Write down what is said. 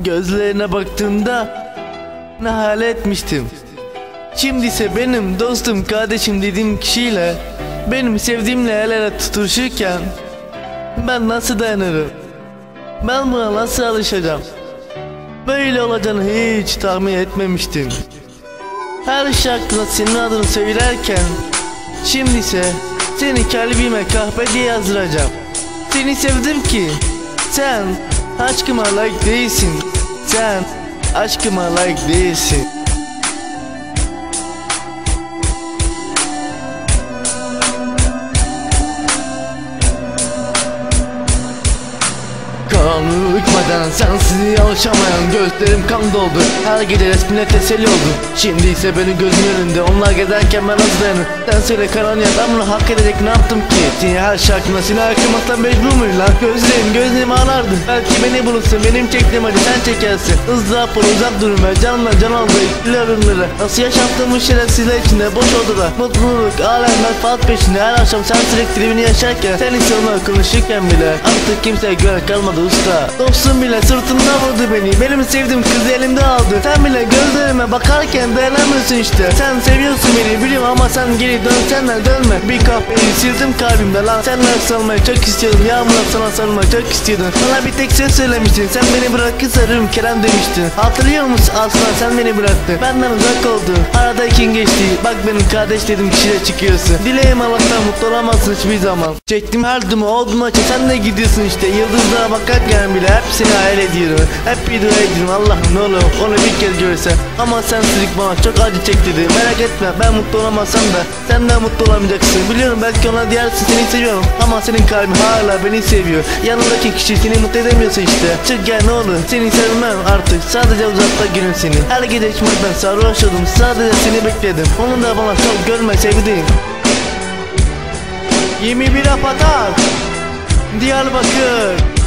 Gözlerine baktığımda ne hayal etmiştim. Şimdi ise benim dostum, kardeşim dediğim kişiyle benim sevdiğimle el ele tutuşurken ben nasıl dayanırım? Ben buna nasıl alışacağım? Böyle olacağını hiç tahmin etmemiştim. Her şarkıda senin adını söylerken Şimdi ise seni kalbime kahpe diye yazdıracağım Seni sevdim ki sen aşkıma layık değilsin. Sen aşkıma layık değilsin Kanı uçmadan sensiz alışamayan gözlerim kan doldu. Her gece resmine teselli oldu Şimdi ise benim gözüm önünde. Onlar gezerken ben nasıl dayanır. Sen söyle karanlığa ben bunu hak edecek ne yaptım ki? Seni her şarkına seni haykırmaktan mecbur muyum lan Gözlerim gözlerim ağlardı. Belki beni bulursun benim çektiğim acı sen çekersin. Izdırap ol uzak durma canımla can aldı ölümlere Nasıl yaşattığım bu şerefsizler içinde boş odada. Mutluluk alem menfaat peşinde. Her akşam sen sürekli yaşarken Sen ise onunla konuşurken bile. Artık kimseye güven kalmadı usta. Dostum bile sırtımda vurdu beni. Benim sevdiğim kızı elimde aldı. Sen bile gözlerime bakarken dayanamıyorsun işte. Sen seviyorsun beni biliyorum ama sen geri dönsen de dönme. Bir kahveyi sildim kalbimde lan. Senle sarılmayı çok istiyordum Yağmurla sana sarılmayı çok istiyordum Bana bir tek söz söylemiştin Sen beni bırakırsa ölürüm Kerem demiştin Hatırlıyor musun? Aslında sen beni bıraktın. Benden uzak oldun Arada ikin geçti. Bak benim kardeş dedim kişiyle çıkıyorsun. Dileğim Allah'tan mutlu olamazsın hiçbir zaman. Çektim her dumu oldu maçı sen de gidiyorsun işte. Yıldızlara bakarken bile hep seni hayal ediyorum. Hep bir dua ediyorum. Allah'ım ne olur onu bir kez görsen. Ama sen sürekli bana çok acı çektirdi Merak etme ben mutlu olamazsam da Sen de mutlu olamayacaksın. Biliyorum belki ona diyersin seni seviyorum Ama senin kalbin hala beni seviyor. Yanındaki kişi seni mutlu edemiyorsa işte. Çık gel ne olur seni sevmem artık. Sadece uzakta günüm seni Her gece içmekten sarhoş oldum. Sadece seni bekledim. Onun da bana çok görme sevdiğim. 21 Apatak Diyarbakır